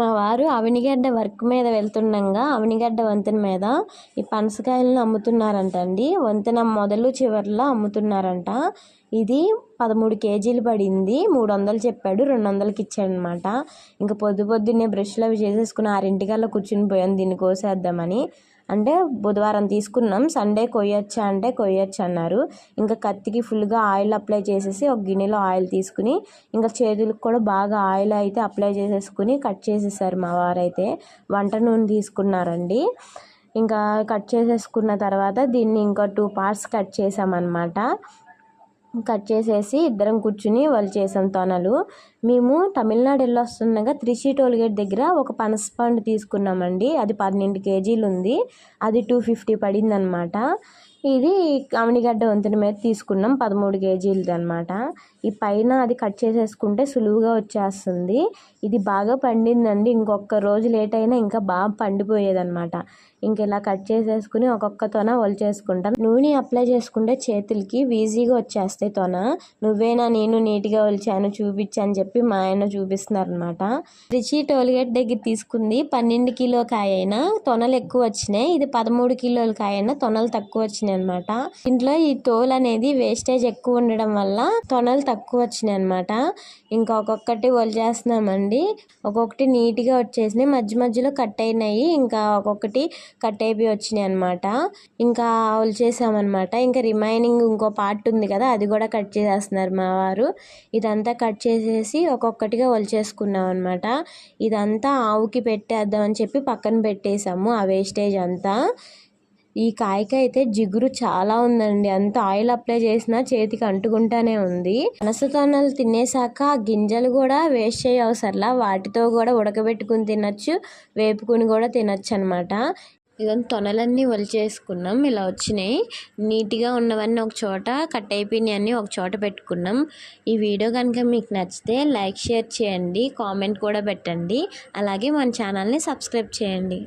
మా వారు అవనిగడ్డ వర్క్ మీద వెళ్తుండగా అవనిగడ్డ వంతెన మీద ఈ పనసకాయలను అమ్ముతున్నారంట అండి వంతెన మొదలు చివర్లో అమ్ముతున్నారంట. ఇది పదమూడు కేజీలు పడింది. మూడు వందలు చెప్పాడు. రెండు వందలకి ఇచ్చాడనమాట. ఇంకా పొద్దు పొద్దున్నే బ్రష్లు అవి చేసేసుకుని ఆరింటికల్లా కూర్చుని పోయాను దీన్ని కోసేద్దామని. అంటే బుధవారం తీసుకున్నాం సండే కొయ్యొచ్చా అంటే కొయ్యొచ్చు అన్నారు ఇంకా కత్తికి ఫుల్గా ఆయిల్ అప్లై చేసేసి ఒక గిన్నెలో ఆయిల్ తీసుకుని ఇంకా చేతులకు కూడా బాగా ఆయిల్ అయితే అప్లై చేసేసుకుని కట్ చేసేసారు మా వారైతే. వంట నూనె తీసుకున్నారండి. ఇంకా కట్ చేసేసుకున్న తర్వాత దీన్ని ఇంకా టూ పార్ట్స్ కట్ చేసామన్నమాట. కట్ చేసేసి ఇద్దరం కూర్చుని వాళ్ళు చేసాం తొనలు. మేము తమిళనాడు వెళ్ళి వస్తుండగా త్రిషి టోల్గేట్ దగ్గర ఒక పనస పండు తీసుకున్నామండి. అది పన్నెండు కేజీలు ఉంది అది టూ ఫిఫ్టీ పడింది అనమాట ఇది అవనిగడ్డ వంతెన మీద తీసుకున్నాం పదమూడు కేజీలది అనమాట ఈ పైన అది కట్ చేసేసుకుంటే సులువుగా వచ్చేస్తుంది. ఇది బాగా పండిందండి. ఇంకొక రోజు లేట్ అయినా ఇంకా బాగా పండిపోయేదన్నమాట. ఇంక ఇలా కట్ చేసేసుకుని ఒక్కొక్క తొన ఒలిచేసుకుంటాం. నూనె అప్లై చేసుకుంటే చేతులకి ఈజీగా వచ్చేస్తాయి తొన. నువ్వేనా నేను నీట్గా ఒలిచాను చూపించని చెప్పి మా ఆయన చూపిస్తున్నారనమాట రిచి టోల్గేట్ దగ్గర తీసుకుంది. పన్నెండు కిలో కాయ అయినా తొనలు ఎక్కువ వచ్చినాయి. ఇది పదమూడు కిలోల కాయ అయినా తొనలు తక్కువ వచ్చినాయి. అనమాట ఇంట్లో ఈ తోలు అనేది వేస్టేజ్ ఎక్కువ ఉండడం వల్ల తొనలు తక్కువ వచ్చినాయి అనమాట ఇంకా ఒక్కొక్కటి ఒలిచేస్తున్నామండి ఒక్కొక్కటి నీట్గా వచ్చేసినాయి. మధ్య మధ్యలో కట్ అయినాయి. ఇంకా ఒక్కొక్కటి కట్ అయిపోయి వచ్చినాయి అనమాట ఇంకా ఒలిచేసామన్నమాట ఇంకా రిమైనింగ్ ఇంకో పార్ట్ ఉంది కదా అది కూడా కట్ చేసేస్తున్నారు మా వారు. ఇదంతా కట్ చేసేసి ఒక్కొక్కటిగా వలిచేసుకున్నాం అనమాట ఇదంతా ఆవుకి పెట్టేద్దామని చెప్పి పక్కన పెట్టేసాము ఆ వేస్టేజ్ అంతా. ఈ కాయకి అయితే జిగురు చాలా ఉందండి. అంత ఆయిల్ అప్లై చేసినా చేతికి అంటుకుంటానే ఉంది. పనసతోనలు తినేసాక ఆ గింజలు కూడా వేస్ట్ చేయవసరలా వాటితో కూడా ఉడకబెట్టుకుని తినచ్చు వేపుకుని కూడా తినచ్చు అనమాట ఇదంతా తొనలన్నీ వలిచేసుకున్నాం ఇలా వచ్చినాయి. నీట్గా ఉన్నవన్నీ ఒక చోట కట్ అయిపోయినాయి అన్నీ ఒక చోట పెట్టుకున్నాం. ఈ వీడియో కనుక మీకు నచ్చితే లైక్ షేర్ చేయండి. కామెంట్ కూడా పెట్టండి. అలాగే మన ఛానల్ని సబ్స్క్రైబ్ చేయండి.